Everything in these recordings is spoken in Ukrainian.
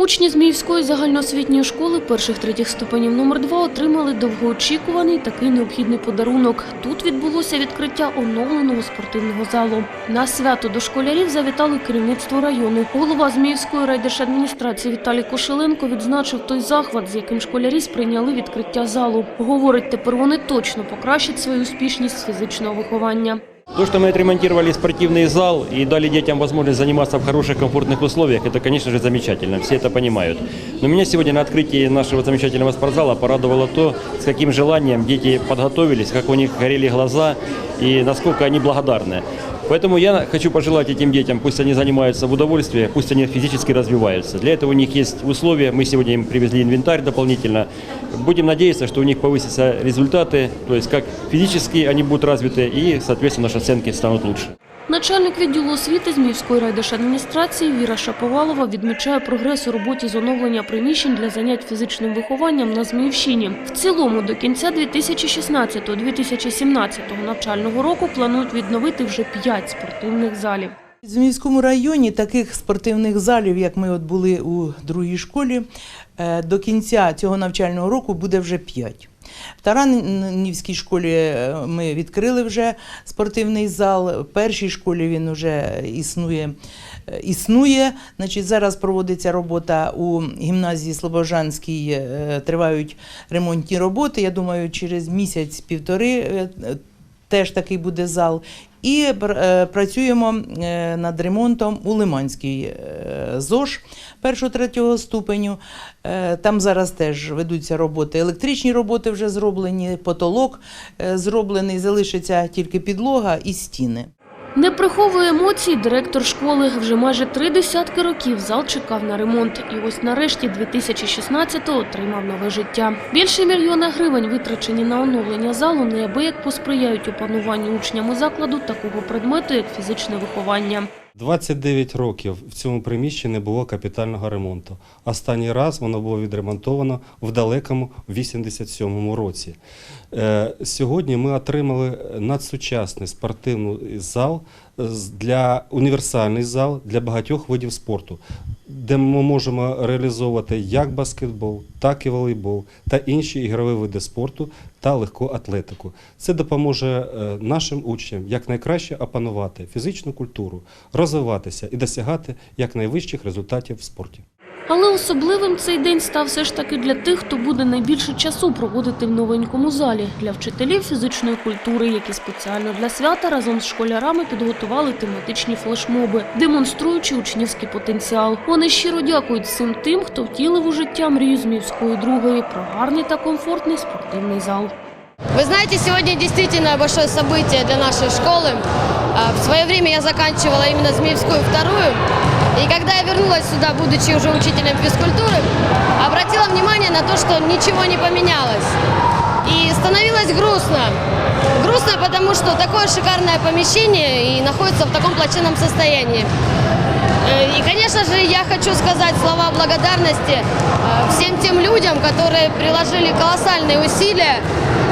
Учні Зміївської загальноосвітньої школи перших третіх ступенів номер 2 отримали довгоочікуваний такий необхідний подарунок. Тут відбулося відкриття оновленого спортивного залу. На свято до школярів завітали керівництво району. Голова Зміївської райдержадміністрації Віталій Кошеленко відзначив той захват, з яким школярі сприйняли відкриття залу. Говорить, тепер вони точно покращать свою успішність фізичного виховання. То, что мы отремонтировали спортивный зал и дали детям возможность заниматься в хороших, комфортных условиях, это, конечно же, замечательно, все это понимают. Но меня сегодня на открытии нашего замечательного спортзала порадовало то, с каким желанием дети подготовились, как у них горели глаза и насколько они благодарны. Поэтому я хочу пожелать этим детям, пусть они занимаются в удовольствии, пусть они физически развиваются. Для этого у них есть условия, мы сегодня им привезли инвентарь дополнительно. Будем надеяться, что у них повысятся результаты, то есть как физически они будут развиты и, соответственно, наши оценки станут лучше. Начальник відділу освіти Зміївської райдержадміністрації Віра Шаповалова відмічає прогрес у роботі з оновлення приміщень для занять фізичним вихованням на Зміївщині. В цілому до кінця 2016-2017 навчального року планують відновити вже п'ять спортивних залів. В Зміївському районі таких спортивних залів, як ми от були у другій школі, е, до кінця цього навчального року буде вже п'ять. В Таранівській школі е, ми відкрили вже спортивний зал. В першій школі він вже існує. е, Існує, значить, зараз проводиться робота у гімназії Слобожанській, е, тривають ремонтні роботи. Я думаю, через місяць-півтори теж такий буде зал. І е, працюємо е, над ремонтом у Лиманській е, ЗОЖ першого-третього ступеню. Там зараз теж ведуться роботи. Електричні роботи вже зроблені, потолок зроблений, залишиться тільки підлога і стіни. Не приховує емоцій директор школи. Вже майже три десятки років зал чекав на ремонт. І ось нарешті 2016-го отримав нове життя. Більше мільйона гривень витрачені на оновлення залу неабияк посприяють опануванню учнями закладу такого предмету, як фізичне виховання. 29 років в цьому приміщенні не було капітального ремонту. Останній раз воно було відремонтовано в далекому 87-му році. Е, Сьогодні ми отримали надсучасний спортивний зал для універсальний зал для багатьох видів спорту, де ми можемо реалізовувати як баскетбол, так і волейбол та інші ігрові види спорту та легку атлетику. Це допоможе е, нашим учням якнайкраще опанувати фізичну культуру, розвиватися і досягати якнайвищих результатів в спорті. Але особливим цей день став все ж таки для тих, хто буде найбільше часу проводити в новенькому залі. Для вчителів фізичної культури, які спеціально для свята разом з школярами підготували тематичні флешмоби, демонструючи учнівський потенціал. Вони щиро дякують всім тим, хто втілив у життя мрію Зміївської другої про гарний та комфортний спортивний зал. Вы знаете, сегодня действительно большое событие для нашей школы. А, В свое время я заканчивала именно Змеевскую вторую. И когда я вернулась сюда, будучи уже учителем физкультуры, обратила внимание на то, что ничего не поменялось. И становилось грустно. Грустно, потому что такое шикарное помещение и находится в таком плачевном состоянии. Э, И, конечно же, я хочу сказать слова благодарности э, всем тем людям, которые приложили колоссальные усилия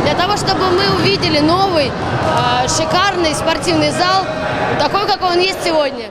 для того, чтобы мы увидели новый, э, шикарный спортивный зал, такой, какой он есть сегодня.